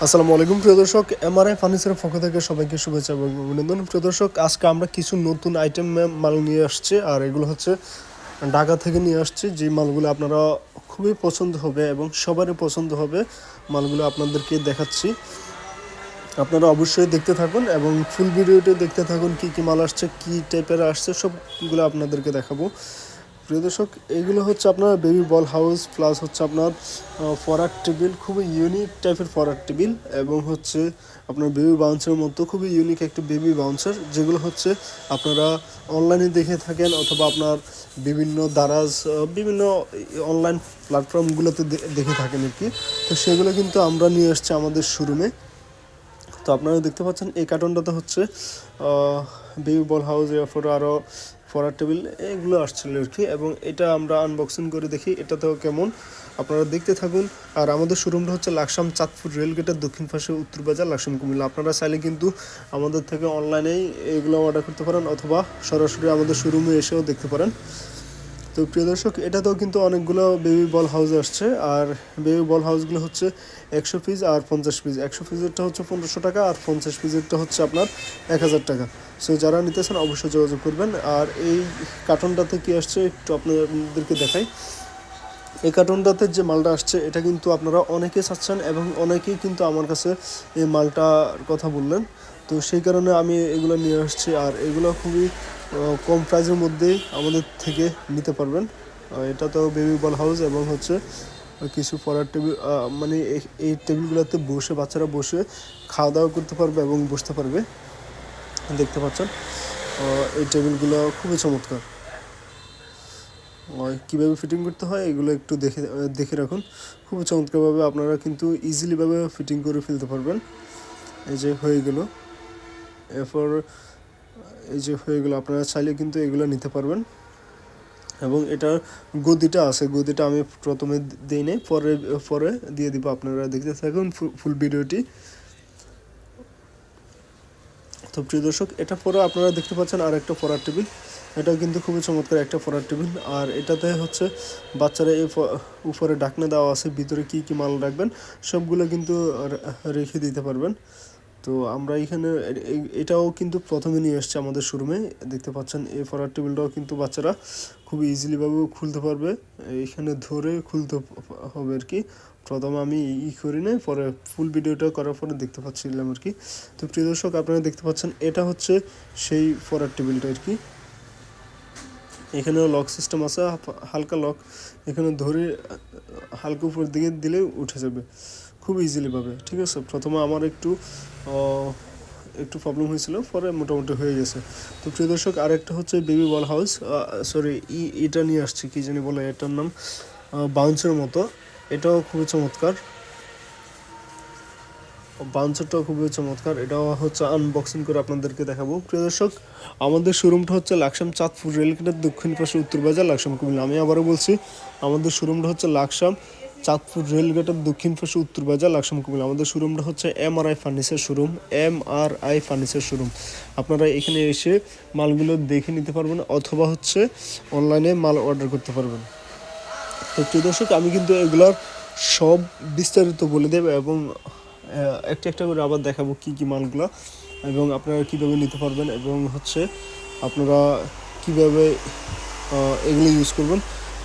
আসসালামু আলাইকুম, প্রিয় দর্শক। এমআরআই ফার্নিচারের পক্ষ থেকে সবাইকে শুভেচ্ছা এবং অভিনন্দন। প্রিয় দর্শক, আজকে আমরা কিছু নতুন আইটেম মাল নিয়ে আসছি, আর এগুলো হচ্ছে ঢাকা থেকে নিয়ে আসছি। যে মালগুলো আপনারা খুবই পছন্দ হবে এবং সবারই পছন্দ হবে, মালগুলো আপনাদেরকে দেখাচ্ছি। আপনারা অবশ্যই দেখতে থাকুন এবং ফুল ভিডিওটি দেখতে থাকুন কি কি মাল আসছে, কি টাইপের আসছে, সবগুলো আপনাদেরকে দেখাবো। প্রিয় দর্শক এইগুলো হচ্ছে আপনার বেবি বল হাউস প্লাস হচ্ছে আপনার ফরাক টেবিল, খুবই ইউনিক টাইপের ফরাক টেবিল এবং হচ্ছে আপনার বেবি বাউন্সের মতো খুবই ইউনিক একটা বেবি বাউন্সার যেগুলো হচ্ছে আপনারা অনলাইনে দেখে থাকেন অথবা আপনার বিভিন্ন দারাজ বিভিন্ন অনলাইন প্ল্যাটফর্মগুলোতে দেখে থাকেন আর কি। তো সেগুলো কিন্তু আমরা নিয়ে এসছি আমাদের শোরুমে তো আপনারা দেখতে পাচ্ছেন, এই কার্টনটাতে হচ্ছে বেবি বল হাউস এরপর আরও ফরার টেবিল, এগুলো আসছিল আর কি। এবং এটা আমরা আনবক্সিং করে দেখি, এটাতেও কেমন। আপনারা দেখতে থাকুন। আর আমাদের শোরুমটা হচ্ছে লাকসাম চাঁদপুর রেলগেটের দক্ষিণ পাশে উত্তর বাজার, লাকসাম কুমিল্লা। আপনারা চাইলে কিন্তু আমাদের থেকে অনলাইনেই এগুলো অর্ডার করতে পারেন, অথবা সরাসরি আমাদের শোরুমে এসেও দেখতে পারেন। তো প্রিয় দর্শক, এটাতেও কিন্তু অনেকগুলো বেবি বল হাউস আসছে। আর বেবি বল হাউসগুলো হচ্ছে একশো পিস আর পঞ্চাশ পিস একশো পিসেরটা হচ্ছে পনেরোশো টাকা আর পঞ্চাশ পিসেরটা হচ্ছে আপনার এক হাজার টাকা। সো যারা নিতেছেন অবশ্যই যোগাযোগ করবেন। আর এই কার্টনটাতে কি আসছে একটু আপনাদেরকে দেখাই। এই কার্টনটাতে যে মালটা আসছে, এটা কিন্তু আপনারা অনেকেই চাচ্ছেন এবং অনেকেই কিন্তু আমার কাছে এই মালটার কথা বললেন। তো সেই কারণে আমি এগুলো নিয়ে আসছি। আর এগুলো খুবই কম প্রাইসের মধ্যেই আমাদের থেকে নিতে পারবেন। এটা তো বেবি বল হাউস এবং হচ্ছে কিছু পড়ার টেবিল মানে এই- টেবিলগুলোতে বসে বাচ্চারা বসে খাওয়া দাওয়া করতে পারবে এবং বসতে পারবে। দেখতে পাচ্ছেন এই টেবিলগুলো খুবই চমৎকার। কীভাবে ফিটিং করতে হয় এগুলো একটু দেখে দেখে রাখুন। খুব চমৎকারভাবে আপনারা কিন্তু ইজিলিভাবে ফিটিং করে ফেলতে পারবেন। এই যে হয়ে গেল। এরপর এই যে হয়ে গেল, আপনারা চাইলে কিন্তু এগুলো নিতে পারবেন। এবং এটার গদিটা আছে, গদিটা আমি প্রথমে দিই নাই, পরে পরে দিয়ে দিব আপনারা দেখতে থাকুন ফুল ভিডিওটি। তো প্রিয় দর্শক, এটা পরে আপনারা দেখতে পাচ্ছেন আর একটা পড়ার টেবিল। এটা কিন্তু খুবই চমৎকার একটা পড়ার টেবিল। আর এটাতে হচ্ছে বাচ্চারা এই উপরে ডাকনা দেওয়া আছে, ভিতরে কি কি মাল রাখবেন, সবগুলো কিন্তু রেখে দিতে পারবেন। তো আমরা এখানে এটাও কিন্তু প্রথমে নিয়ে এসছে আমাদের শোরুমে। দেখতে পাচ্ছেন এই ফরার টেবিলটাও কিন্তু বাচ্চারা খুব ইজিলিভাবে খুলতে পারবে। এখানে ধরে খুলতে হবে আর কি। প্রথমে আমি ই করি নাই, পরে ফুল ভিডিওটা করার পরে দেখতে পাচ্ছিলাম আর কি। তো প্রিয় দর্শক, আপনারা দেখতে পাচ্ছেন, এটা হচ্ছে সেই ফরার টেবিলটা আর কি। এখানেও লক সিস্টেম আছে, হালকা লক এখানে ধরে, হালকা উপর দিকে দিলে উঠে যাবে, খুব ইজিলি পাবে, ঠিক আছে? প্রথমে আমার একটু একটু প্রবলেম হয়েছিল, পরে মোটামুটি হয়ে গেছে। তো প্রিয় দর্শক, আরেকটা হচ্ছে বেবি বল হাউস সরি ই, এটা নিয়ে আসছি, কি জানি বলে এটার নাম? বাউন্সের মতো, এটাও খুবই চমৎকার। বাউন্সারটাও খুবই চমৎকার। এটাও হচ্ছে আনবক্সিং করে আপনাদেরকে দেখাবো। প্রিয় দর্শক, আমাদের শোরুমটা হচ্ছে লাকসাম চাঁদপুর রেলগেটের দক্ষিণ পাশে উত্তর বাজার, লাকসাম কুমিল্লা। আমি আবারও বলছি, আমাদের শোরুমটা হচ্ছে লাকসাম চাঁদপুর রেলগেটের দক্ষিণ পাশে উত্তর বাজার, লাকসাম কুমিল্লা। আমাদের শোরুমটা হচ্ছে M R I furniture showroom M R I furniture showroom. আপনারা এখানে এসে মালগুলো দেখে নিতে পারবেন অথবা হচ্ছে অনলাইনে মাল অর্ডার করতে পারবেন। তো প্রিয় দর্শক, আমি কিন্তু এগুলোর সব বিস্তারিত বলে দেব এবং একটা একটা করে আবার দেখাবো কি কি মালগুলো এবং আপনারা কীভাবে নিতে পারবেন এবং হচ্ছে আপনারা কীভাবে এগুলো ইউজ করবেন,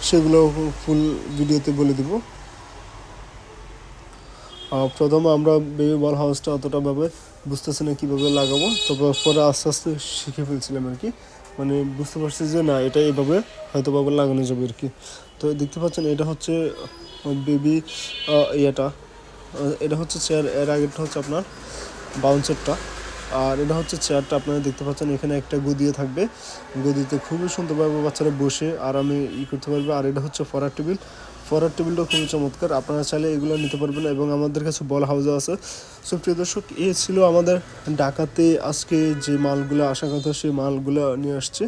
সেগুলো ফুল ভিডিওতে বলে দিব। প্রথমে আমরা বেবি বল হাউসটা অতটা ভাবে বুঝতেছি না কীভাবে লাগাবো তবে পরে আস্তে আস্তে শিখে ফেলছিলাম আর কি। মানে বুঝতে পারছি যে না, এটা এইভাবে হয়তো ভাবে লাগানো যাবে আর কি। তো দেখতে পাচ্ছেন, এটা হচ্ছে বেবি ইয়েটা। এটা হচ্ছে চেয়ারের আগেরটা হচ্ছে আপনার বাউন্সারটা আর এটা হচ্ছে চেয়ারটা আপনারা দেখতে পাচ্ছেন, এখানে একটা গদিয়ে থাকবে। গদিতে খুবই সুন্দরভাবে বাচ্চারা বসে আরামে ই করতে পারবে। আর এটা হচ্ছে ফরার টেবিল ফরার টেবিলটা খুবই চমৎকার। আপনারা চাইলে এগুলো নিতে পারবেন এবং আমাদের কাছে বল হাউসও আছে। সো প্রিয় দর্শক, এ ছিল আমাদের ঢাকাতে আজকে যে মালগুলো, আসার কথা সেই মালগুলো নিয়ে আসছে।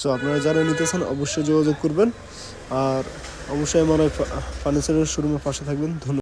সো আপনারা যারা নিতেছেন অবশ্যই যোগাযোগ করবেন। আর অবশ্যই আমার ফার্নিচারের শোরুমের পাশে থাকবেন। ধন্যবাদ।